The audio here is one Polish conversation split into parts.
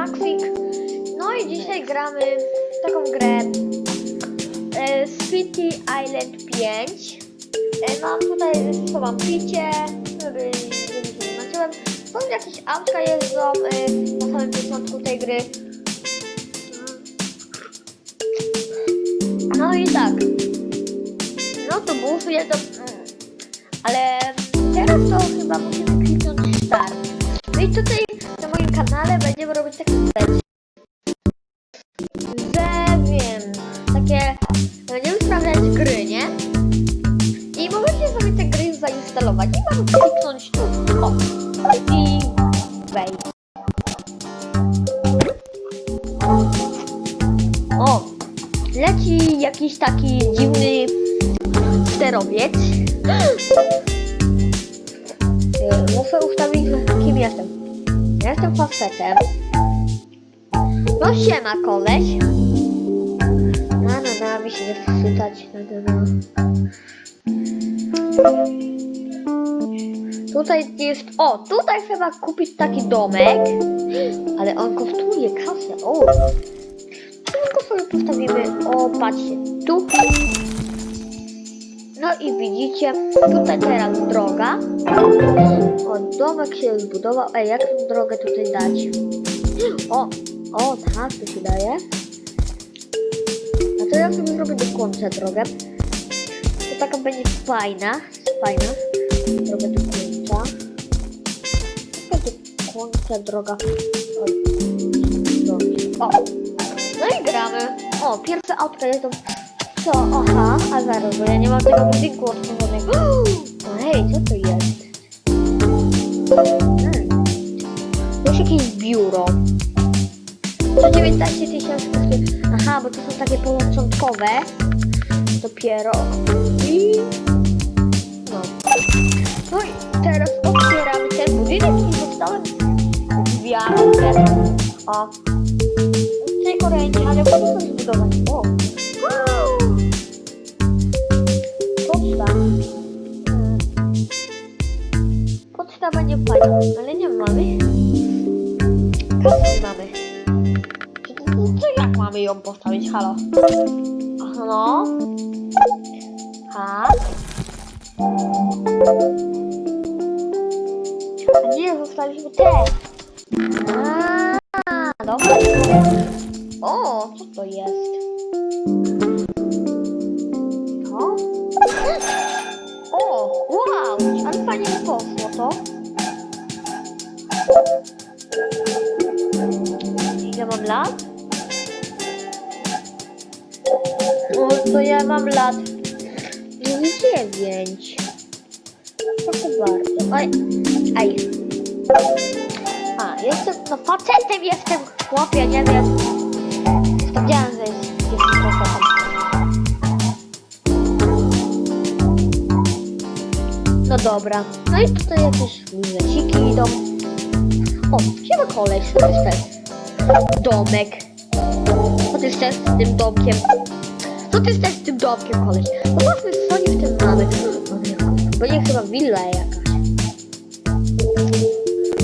Maxik. No i dzisiaj gramy w taką grę e, City Island 5. E, mam tutaj, co mam picie, nie zmęczyłem. Są jakieś autka jeżdżą e, na samym początku tej gry. No i tak. No to ja to... Ale teraz to chyba musimy kliknąć start. No i tutaj kanale będziemy robić takie rzeczy. Że wiem, takie... Będziemy sprawdzać gry, nie? I możecie sobie te gry zainstalować. I mamy kliknąć tu. O! I wejść. O! Leci jakiś taki dziwny sterowiec. Muszę ustawić, kim jestem. Jestem facetem. No siema koleś. Na na na, mi się czytać. Na na. Tutaj jest, o, tutaj trzeba kupić taki domek, ale on kosztuje kasę, o. Tylko sobie postawimy, o, patrzcie, tu. No i widzicie, tutaj teraz droga. O, domek się zbudował. Ej, jak tą drogę tutaj dać? O, o, tak, to się daje. A to ja sobie zrobię do końca drogę. To taka będzie fajna, fajna. Drogę do końca. Taka do końca droga. O, no i gramy. O, pierwsze auto jest do... Co? Aha, a zaraz, bo ja nie mam tego budynku otworzonego. O, hej, co to jest? Hmm. Jest jakieś biuro. 119 tysięcy. Aha, bo to są takie początkowe. Dopiero. I... No. No i teraz otwieramy ten budynek i zostałem drzwiami. O. Tylko ręce, ale po co zbudować? O. ale nie mamy. Kasy mamy. Co, co, co jak mamy ją postawić? Halo? Aha, no. Tak. A gdzie zostawiliśmy te? Dobra. O, co to jest? To? O, wow, ale fajnie ja mam lat dziewięć. Proszę bardzo. Oj, ej. A, jestem, no facetem jestem, chłopie, nie wiem. Sprawdziałem, że jest, jestem facetem. No dobra. No i tutaj jakieś leciki idą. O, siema koleś, co ty chcesz? Domek. Co ty chcesz z tym domkiem? Co ty z tym domkiem, koleś? Zobaczmy, co oni w tym mamy. Bo nie chyba willa jakaś.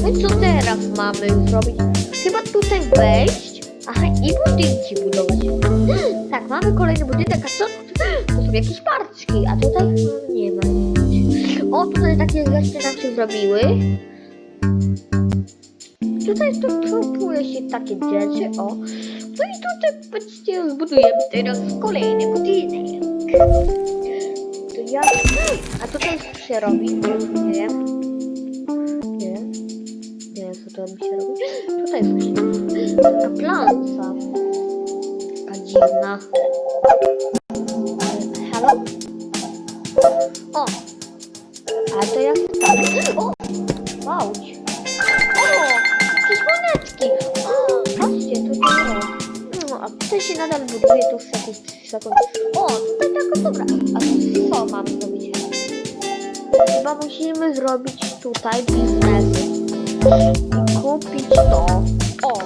No i co teraz mamy zrobić? Chyba tutaj wejść. Aha, i budynki budować. Tak, mamy kolejny budynek, a co? To są jakieś parczki, a tutaj nie ma nic. O, tutaj takie rzeczy nam się zrobiły. Tutaj to kupuje się takie rzeczy, o. No i tutaj, patrzcie, zbudujemy teraz kolejny budynek. To ja... A tutaj się robi? Nie wiem. Nie. Nie wiem, co to mi się robi. Tutaj coś. Taka planca. Taka dziwna. Halo? O! A to jak? O! Wauć! O! Patrzcie, tutaj o. No, a tutaj się nadal buduje, tu już jakieś 3 sekundy. O! Tutaj taka dobra. A co mamy zrobić? Chyba musimy zrobić tutaj biznesy. I kupić to. O!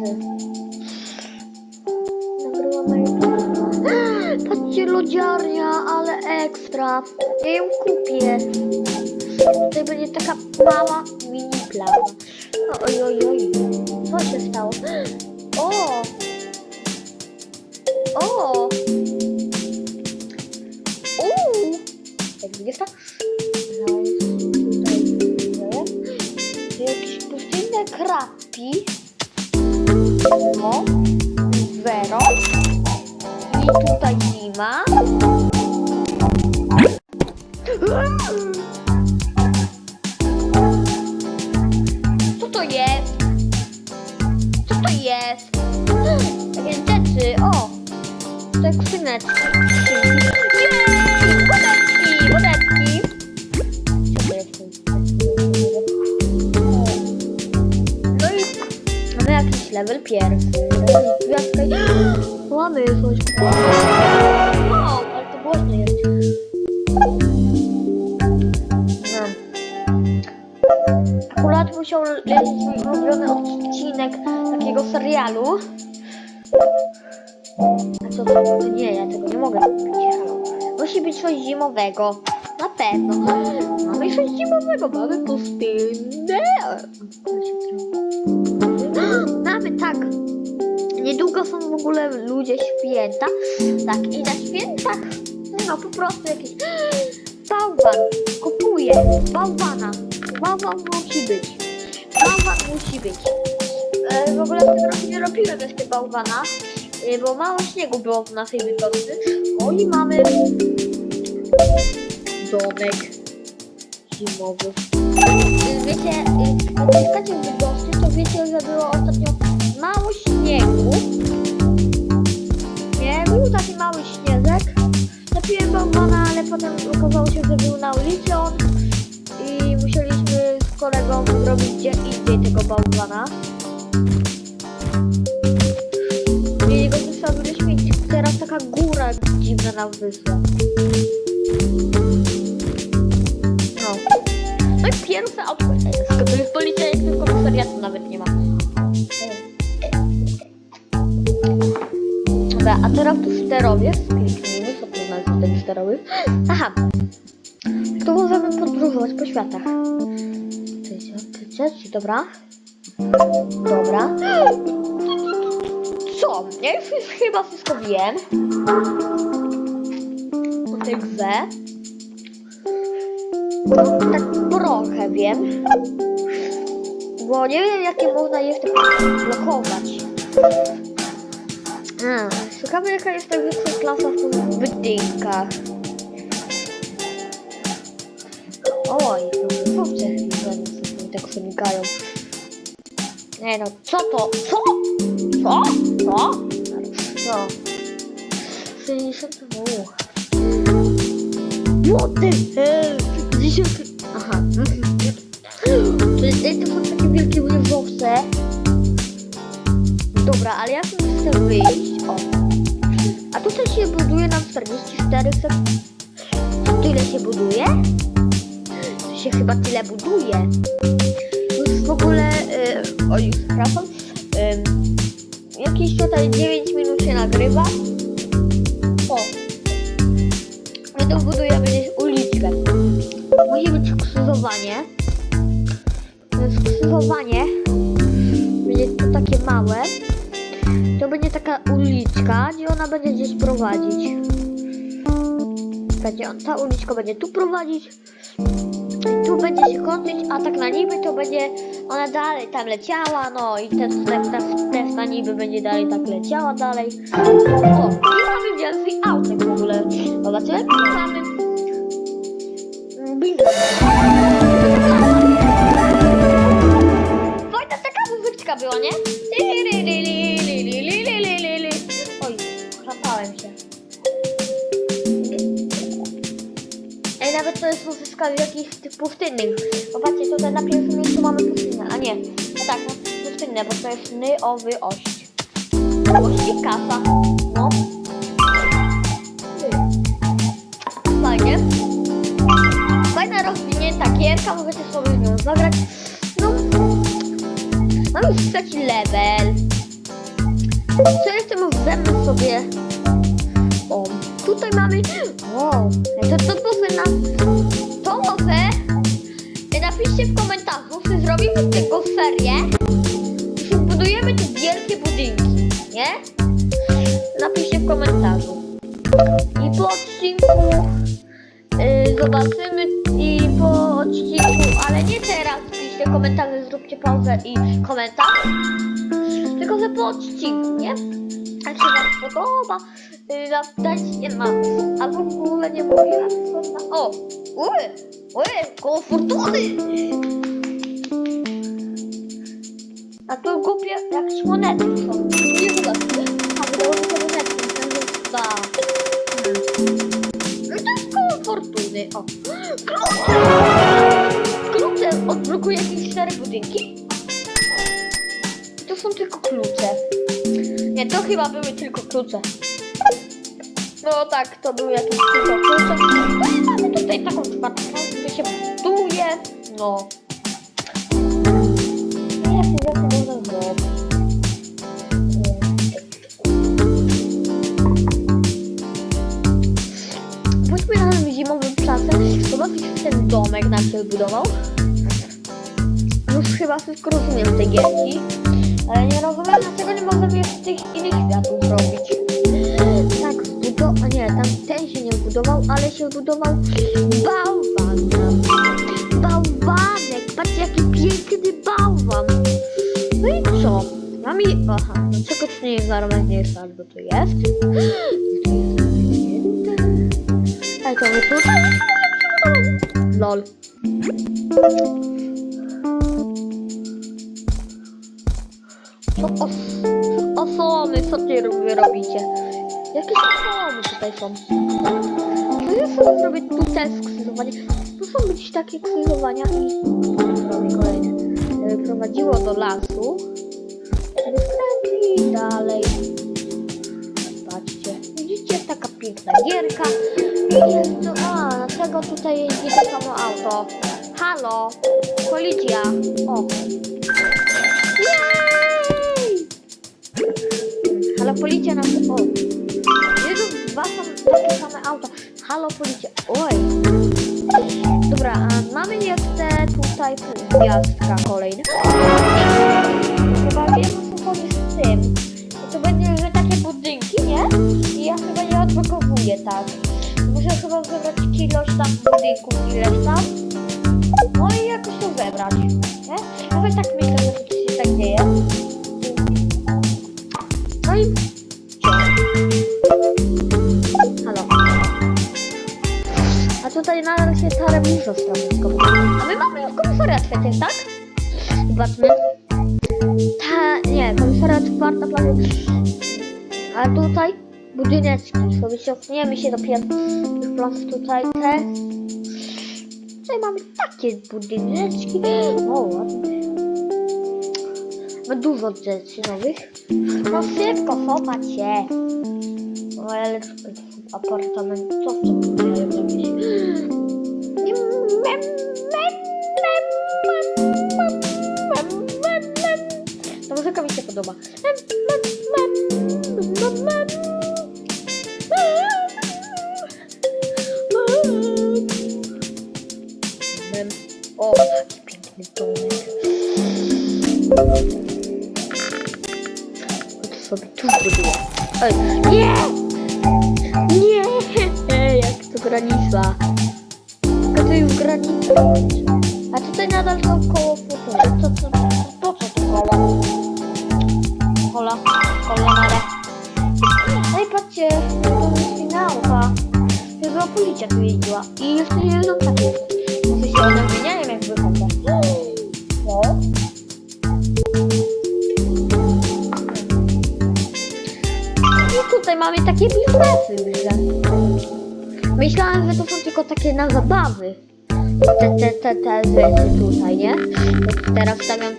Tego nie chcę. Nagrywam na YouTube. Patrzcie, lodziarnia, ale ekstra. Ja ją kupię. Tutaj będzie taka mała mini plawa. Oj, oj, oj. Co się stało? O! O! Uuu! Jak widzisz tak? Co to jest? Co to jest? Takie rzeczy, o! Te skrzyneczki. Jej! Wodeczki! Wodeczki! No i mamy jakiś level pierwszy. Level. Mamy coś. Wow, ale to głośno jest. No. Akurat musiał lecieć mój ulubiony odcinek takiego serialu. A co to? to nie, ja tego nie mogę. Halo. Musi być coś zimowego. Na pewno. Mamy coś zimowego, mamy pustynę. Mamy tak. Niedługo są w ogóle ludzie święta. Tak, i na świętach no po prostu jakiś bałwan. Kupuję bałwana. Bałwan musi być. Bałwan musi być. E, w ogóle w tym roku nie robiłem jeszcze bałwana, e, bo mało śniegu było w naszej Bydgoszczy. O i mamy domek zimowy. E, Wiecie, e, jak mieszkacie w Bydgoszczy, to wiecie, że było ostatnio mało śniegu. Nie, był taki mały śniezek. Napiłem bałwana, ale potem okazało się, że był na ulicy on i musieliśmy z kolegą zrobić gdzie indziej tego bałwana. I go zostawiliśmy i teraz taka góra dziwna nam wysła. No. No i pierwsze auto. To jest policja, jak tylko komisariatu nawet nie ma. A teraz tu sterowiec. Kliknijmy, co to znaczy ten sterowiec. Aha. Tu możemy podróżować po światach. Dobra. Dobra. Co? Ja już chyba wszystko wiem. O tej grze. Tak trochę wiem. Bo nie wiem jakie można jeszcze blokować. A, szukamy jaka jest najwyższa klasa w tych budynkach. Oj, kurczę, że tak przenikają. Nie no, co to? Co? Co? Co? No. 60... Uuu. What the hell? 10... Aha. To, jest- to są takie wielkie wieżowce. Dobra, ale jak my chcę wyjść? A tutaj się buduje nam 44 sekund. Tyle się buduje? To się chyba tyle buduje. Już w ogóle... Yy, oj, przepraszam. Yy, jakieś tutaj 9 minut się nagrywa. O. My tu budujemy gdzieś uliczkę. Musi być skrzyżowanie. To jest skrzyżowanie. Będzie to takie małe. Taka gdzie ona będzie gdzieś prowadzić. Będzie on, ta uliczka będzie tu prowadzić. Tu będzie się kończyć, a tak na niby to będzie ona dalej tam leciała, no i też, też, też, na niby będzie dalej tak leciała dalej. O, i mamy wielki autek w ogóle. Zobaczymy, i mamy mm, biznes. Wojtek, tak nawet to jest może skali jakichś tych pustynnych. Popatrzcie, tutaj na pierwszym miejscu mamy pustynę, a nie. No tak, no pustynne, bo to jest ny, owy, ość. Ość i kasa. No. Fajnie. Fajna rozwinięta gierka, możecie sobie z nią zagrać. No, mam już trzeci level. Co jeszcze możemy sobie... O, tutaj mamy... Wow, to to powinna... To może... Napiszcie w komentarzu, czy zrobimy z tego serię, czy budujemy te wielkie budynki, nie? Napiszcie w komentarzu. I po odcinku y, zobaczymy i po odcinku, ale nie teraz, piszcie komentarze, zróbcie pauzę i komentarz, tylko że po odcinku, nie? Jak się wam podoba, y, na- dajcie na, albo w ogóle nie mówiłam, co na, o, uy, uy, koło fortuny! A to głupie, jak są. Nie zobaczcie. A wydało mi się da. No to jest koło fortuny, o. Klucze! Klucze odblokuje jakieś cztery budynki? To są tylko klucze. Nie, to chyba były tylko klucze. No tak, to były jakieś tylko klucze. No i mamy tutaj taką czwartą, gdzie się buduje. No. No ja się za to zrobić. Pójdźmy na ten zimowy placek, zobaczyć ten domek nam się budował. Już chyba wszystko rozumiem z tej gierki, ale nie rozumiem dlaczego nie możemy jeszcze tych innych światów zrobić. Zbudował, ale się zbudował bałwan. Bałwanek, patrzcie jaki piękny bałwan. No i co? Mamy, aha, no czego to nie jest najważniejsze, albo to jest. Jest. Ale to my tutaj Lol. Co os osomy, co ty robicie? Jakie osomy tutaj są? To ja sobie zrobię tu test skrzyżowania. Tu są gdzieś takie skrzyżowania i kolejne. E, Prowadziło do lasu. Skręci dalej. Patrzcie. Widzicie, taka piękna gierka. I to, a, dlaczego tutaj jeździ to samo auto? Halo, policja. O. Jej! Halo, policja nam... O. Auta. Halo, policja. Oj. Dobra, a mamy jeszcze tutaj gwiazdka kolejna. Chyba wiem, co chodzi z tym. To będzie, że takie budynki, nie? I ja chyba nie odblokowuję tak. Muszę chyba wybrać ilość tam budynków, ileś tam. No i jakoś to zebrać, nie? Nawet tak myślę, tutaj nadal się ta remiza sprawdza. A my mamy już komisariat przecież, tak? Zobaczmy. Ta, nie, komisariat czwarta plaża. A tutaj budyneczki. Sobie cofniemy się do pierwszych plaż tutaj te. Tutaj mamy takie budyneczki. O, ładnie. Dużo rzeczy nowych. No szybko, chować się. O, ale apartament, co w tym budują Ta muzyka mi się podoba. O, taki piękny domek. Sobie tu zbuduję. Ej, nie! Nie! Jak to granica. Już granica. A tutaj nadal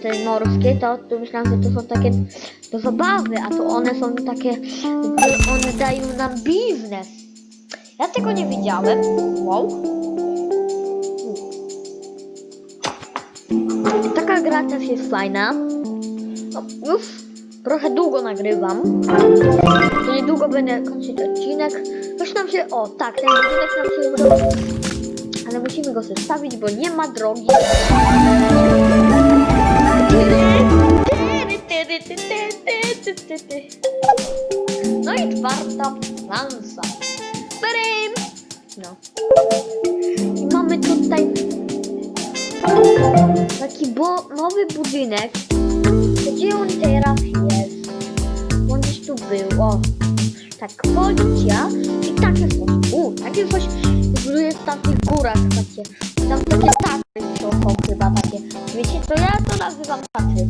te morskie, to, to myślałem, że to są takie do zabawy, a to one są takie, one dają nam biznes. Ja tego nie widziałem. Wow. Taka gra też jest fajna. No, już trochę długo nagrywam. To niedługo będę kończyć odcinek. Już nam się, o tak, ten odcinek nam się. Ale musimy go zestawić, bo nie ma drogi. No i czwarta plansa. Brym! No. I mamy tutaj taki bo nowy budynek. Gdzie on teraz jest? On gdzieś tu był. O, tak, policja i takie coś. U, takie coś buduje w takich górach takie. Tam takie są chyba takie. Wiecie co ja to nazywam tatry?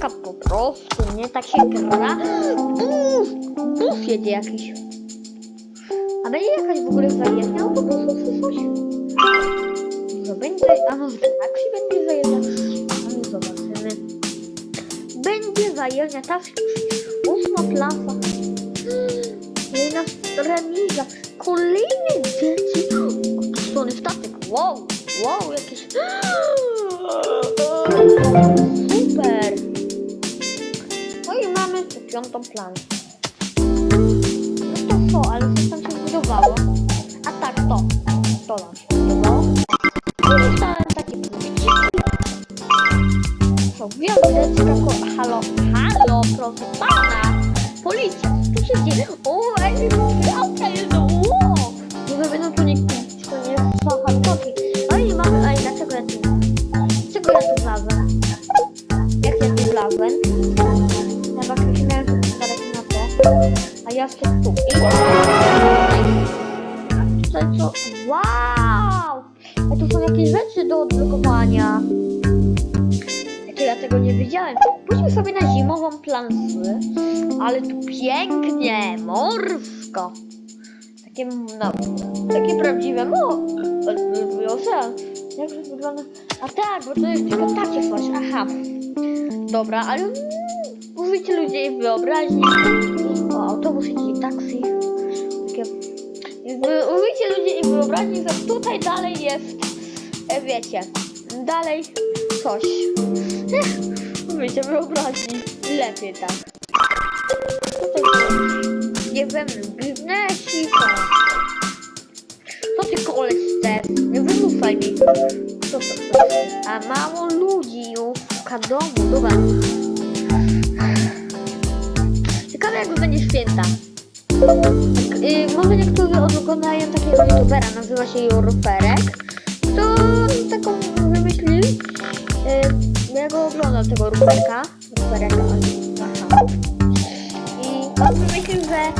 No i taka po prostu, nie? Tak się gra. Bus! Bus jedzie jakiś. A będzie jakaś w ogóle zajezdnia autobusów czy coś? Może będzie, a może taksi będzie zajeżdżać? A my zobaczymy. Będzie zajeżdżać taksi. Ósma klasa. Jedna remiza. Kolejne dzieci. Strony statek. Wow, wow, jakieś... piątą planszę. No to co, ale co tam się zbudowało? A tak, to. To nam się zbudowało. I dostałem takie punkciki. Co, ko... Halo, halo, proszę pana. Policja, co się dzieje? O, Dobra, ale mm, użyjcie ludzie wyobraźni. O, autobus i taksi. Takie, ludzie i wyobraźni, że tutaj dalej jest, e, wiecie, dalej coś. Użyjcie wyobraźni. Lepiej tak. Nie wiem, biznesika. Co ty koleś chcesz? Nie wymówaj mi. A mało ludzi już w domu. Ciekawe jak będzie święta. Tak, y, może niektórzy oglądają takiego youtubera, nazywa się Jorferek. To taką wymyślił. Y, ja go oglądam, tego Ruperka. Rupereka, aha. I on wymyślił, że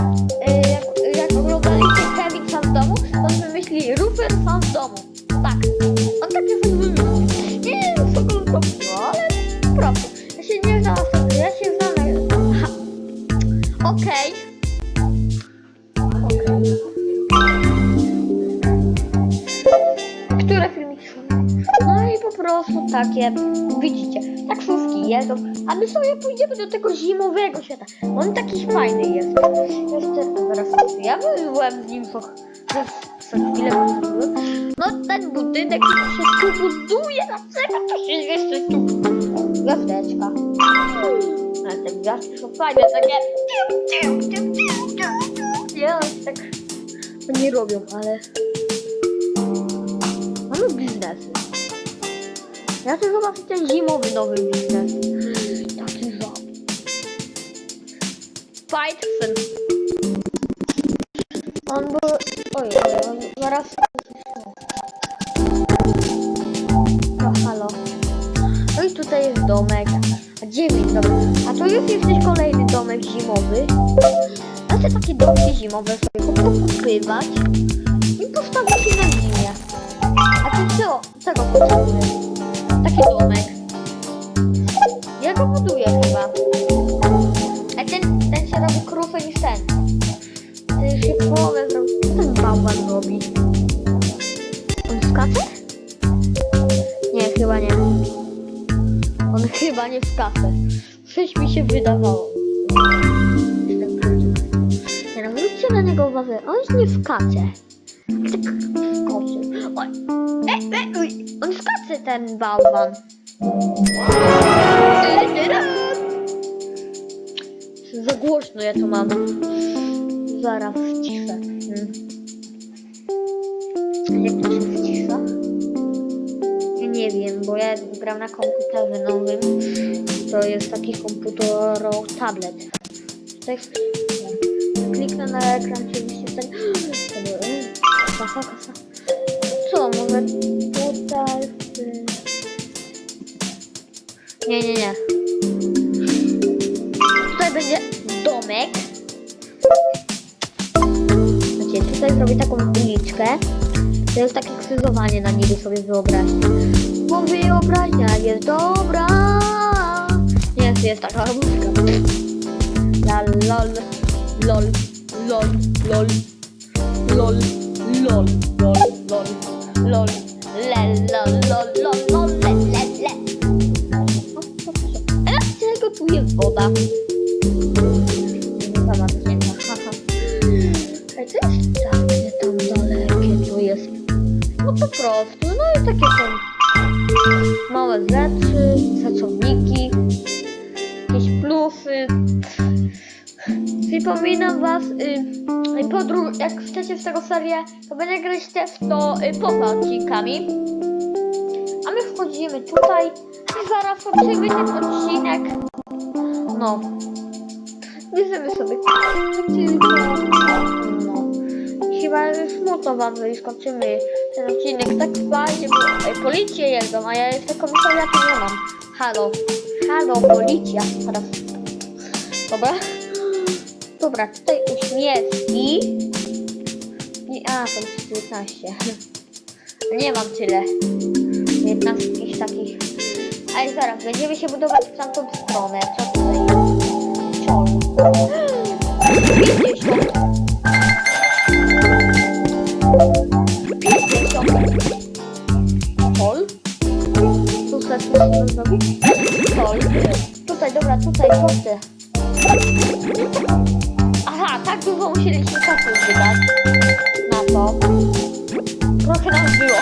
pójdziemy do tego zimowego świata. On taki fajny jest. Jeszcze zaraz ja byłem w nim za chwilę byłem. No ten budynek się tu buduje, dlaczego to się jeszcze tu? Gwiazdeczka. Ale te gwiazdki są fajne, takie. Nie, one się tak nie robią, ale mamy biznesy. Ja chcę zobaczyć ten zimowy nowy biznes. Spiderson. On był... Oj, on zaraz... No, halo. No i tutaj jest domek. A dziewięć, dobra. A to już jest też kolejny domek zimowy. Znaczy takie domki zimowe sobie po prostu kupywać i postawić je na zimie. A ty co? Czego potrzebujesz? Taki domek. Uwagę. On nie skacze. Tak skoczył. Oj. E, e, uj. On skacze ten bałwan. Za głośno ja to mam. Zaraz ciszę. Hmm. Jak to się wcisza? Ja Nie wiem, bo ja gram na komputerze nowym. To jest taki komputer tablet. Tutaj kliknę na ekran, tak. Kasa, kasa. Co, może tutaj... Nie, nie, nie. Tutaj będzie domek. Znaczy, tutaj zrobię taką uliczkę. To jest takie krzyżowanie na niby sobie wyobraźcie. Bo wyobraźnia jest dobra. Nie, jest taka różka. La lol, lol, lol, lol, lol, lol, lol, lol, lol, le, lol, lol, lol, lol, le, le, le. A dlaczego tu jest woda? Zamarznięta, haha. Ej, to jest. No po prostu, no i takie są małe rzeczy, szacowniki, jakieś plusy. Przypominam was, y, podróż, jak chcecie z tego serię, to będzie grać też w to y, poza odcinkami. A my wchodzimy tutaj i zaraz kończymy ten odcinek. No. Bierzemy sobie. No. Chyba smutno wam, że już kończymy ten odcinek. Tak fajnie, bo ej, policje jeżdżą, a ja jeszcze komisariatu nie mam. Halo. Halo, policja. Dobra. Dobra, tutaj uśmieszki. I, a, to jest 19. Nie mam tyle. 15 jakichś takich. Ale zaraz, będziemy się budować w tamtą stronę. Co tutaj jest? Czol. 50. 50. Czol. Tu sobie musimy zrobić. Czol. Tutaj, dobra, tutaj, chcę? Aha, tak dużo musieliśmy czasu wydać na to. Trochę nam było.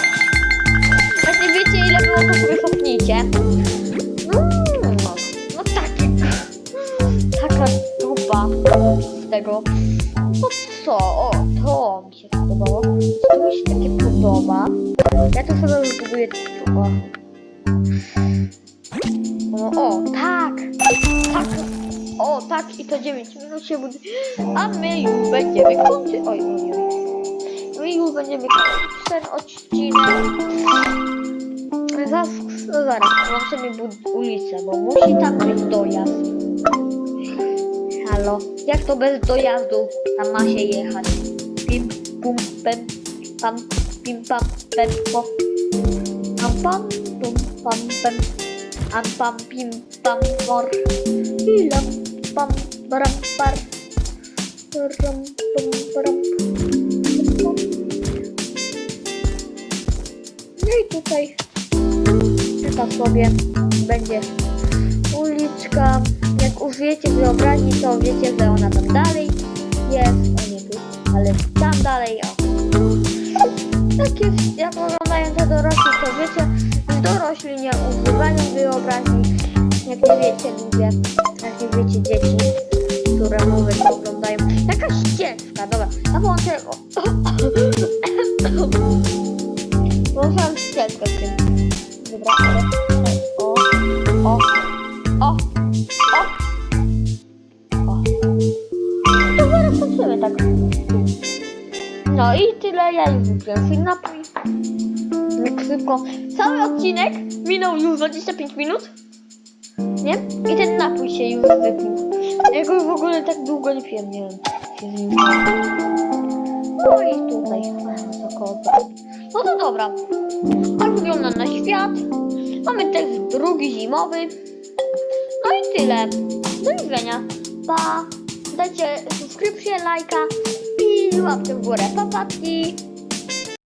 Jak nie wiecie ile było, to sobie cofnijcie. Mm, no, no taki, taka dupa z tego. No co? O, to mi się podobało. To mi się takie podoba. Ja to sobie wybuduję tu. O. O, o, tak! Tak! O, tak, i to 9 minut się buduje. A my już będziemy kończyć. Oj, oj, oj. My już będziemy kończyć ten odcinek. Zaraz, zaraz, włączymy bud- ulicę, bo musi tam być dojazd. Halo, jak to bez dojazdu tam ma się jechać? Pim, pum, pem, pam, pim, pam, pem, po. Pam, pam, pum, pam, pem. Am, pam, pim, pam, mor. Ilam, pam, pam. No i tutaj taka sobie będzie uliczka. Jak już wiecie wyobraźni, to wiecie, że ona tam dalej jest. O nie tu, ale tam dalej, o. Tak jest, jak oglądają to dorośli, to wiecie, dorośli nie używają wyobraźni. Jak nie wiecie ludzie, jak nie wiecie dzieci, które mówię, to oglądają. Jakaś ścieżka, dobra, a włączę... Włączam ścieżkę w tym. Dobra, o, o, o, o, o, o. sobie tak. No i tyle, ja już wypiłem swój napój. Tak szybko. Cały odcinek minął już 25 minut. Nie? I ten napój się już wypił. Ja go w ogóle tak długo nie piłem, nie wiem. No i tutaj. Koło No to dobra. Tak wygląda na świat. Mamy też drugi zimowy. No i tyle. Do widzenia. Pa. Dajcie subskrypcję, lajka i łapkę w górę. Papatki.